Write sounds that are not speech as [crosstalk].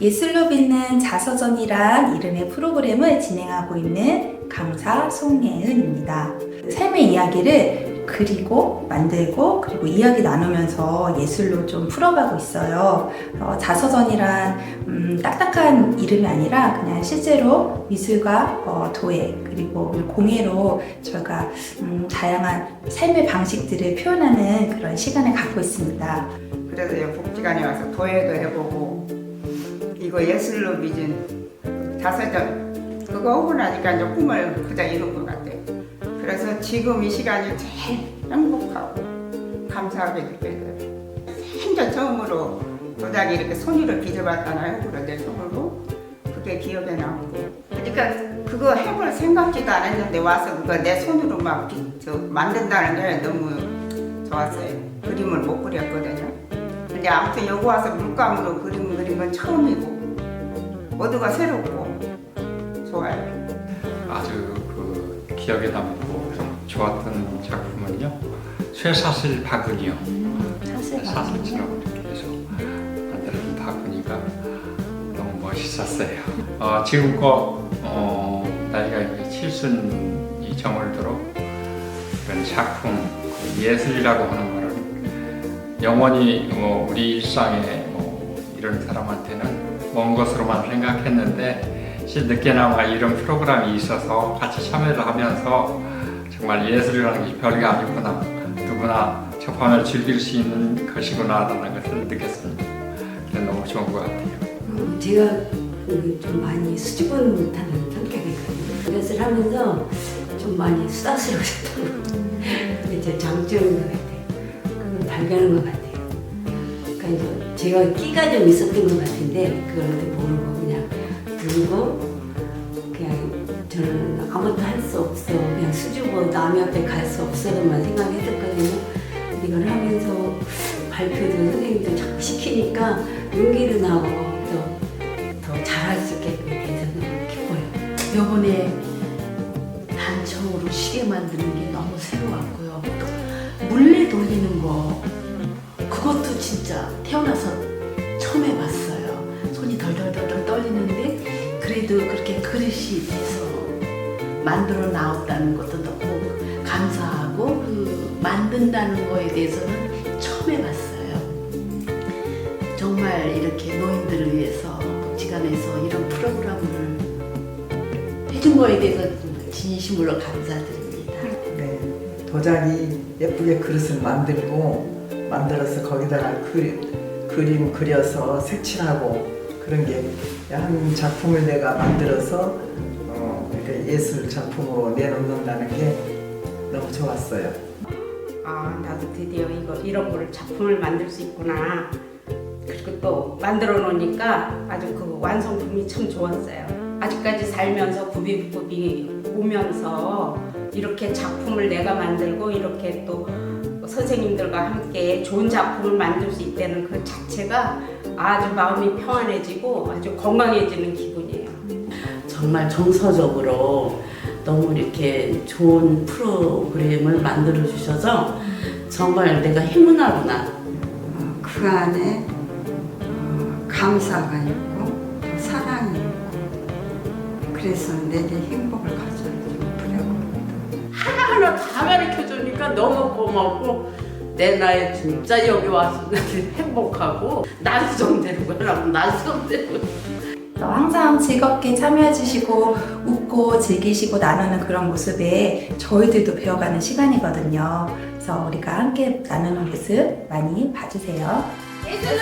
예술로 빛는 자서전이란 이름의 프로그램을 진행하고 있는 강사 송예은입니다. 삶의 이야기를 그리고 만들고 그리고 이야기 나누면서 예술로 좀 풀어가고 있어요. 어, 자서전이란 음, 딱딱한 이름이 아니라 그냥 실제로 미술과 어, 도예 그리고 공예로 저희가 음, 다양한 삶의 방식들을 표현하는 그런 시간을 갖고 있습니다. 그래서 복지관에 와서 도예도 해보고 이거 예술로 빚은 자서전 그거 하고 나니까 이제 꿈을 그자 이룬 것 같아요. 그래서 지금 이 시간이 제일 행복하고 감사하게 느껴져요. 생전 처음으로 도자기 이렇게 손으로 빚어봤잖아요. 내 손으로 그게 기억에 남고 그러니까 그거 해볼 생각지도 않았는데 와서 그거 내 손으로 막 빚, 저, 만든다는 게 너무 좋았어요. 그림을 못 그렸거든요. 근데 아무튼 여기 와서 물감으로 그림 그린 건 처음이고 모두가 새롭고 좋아요. 아주 그 기억에 남고 좋았던 작품은요. 쇠사슬 바구니요. 사실 사슬처럼 이렇게 해서 만들어진 바구니가 너무 멋있었어요. 어, 지금껏 어, 나이가 이제 칠순이 저물도록 그런 작품 그 예술이라고 하는 거는 영원히 뭐 우리 일상에 뭐 이런 사람한테는 먼 것으로만 생각했는데 실 늦게나마 이런 프로그램이 있어서 같이 참여를 하면서 정말 예술이라는 게 별게 아니구나 누구나 접하면 즐길 수 있는 것이구나 라는 것을 느꼈습니다. 너무 좋은 것 같아요. 음, 제가 음, 좀 많이 수줍은 못하는 성격이거든요. 그것을 하면서 좀 많이 수다스러우셨던 그게 제 장점인 것 같아요. 그걸 발견한 것 같아요. 이제 제가 끼가 좀 있었던 것 같은데 그걸 모르고 그냥 들고 그냥 저는 아무것도 할 수 없어 그냥 수줍어 남의 앞에 갈 수 없어로만 생각했었거든요. 이걸 하면서 발표도 선생님도 자꾸 시키니까 용기도 나고 또 더 잘할 수 있게끔 돼서 너무 기뻐요. 요번에 단청으로 시계 만드는 게 너무 새로웠고요. 또 물레 돌리는 거 그것도 진짜 태어나서 처음 해봤어요. 손이 덜덜덜덜 떨리는데 그래도 그렇게 그릇이 돼서 만들어 나왔다는 것도 너무 감사하고 그 만든다는 거에 대해서는 처음 해봤어요. 정말 이렇게 노인들을 위해서 복지관에서 이런 프로그램을 해준 거에 대해서 진심으로 감사드립니다. 네, 도자기 예쁘게 그릇을 만들고 만들어서 거기다가 그림, 그림 그려서 색칠하고 그런 게 한 작품을 내가 만들어서 어, 예술 작품으로 내놓는다는 게 너무 좋았어요. 아 나도 드디어 이거 이런 거를 작품을 만들 수 있구나 그리고 또 만들어 놓으니까 아주 그 완성품이 참 좋았어요 아직까지 살면서 부비부비 오면서 이렇게 작품을 내가 만들고 이렇게 또 선생님들과 함께 좋은 작품을 만들 수 있다는 그 자체가 아주 마음이 평안해지고 아주 건강해지는 기분이에요 정말 정서적으로 너무 이렇게 좋은 프로그램을 만들어 주셔서 정말 내가 행운하구나. 어, 그 안에 어, 감사가 있고 또 사랑이 있고 그래서 내게 행복을 하나하나 다 가르쳐 주니까 너무 고맙고 내 나이 진짜 여기 와서 [laughs] 행복하고 난수정되는 거라고. 또 항상 즐겁게 참여해주시고 웃고 즐기시고 나누는 그런 모습에 저희들도 배워가는 시간이거든요. 그래서 우리가 함께 나누는 모습 많이 봐주세요. 예술로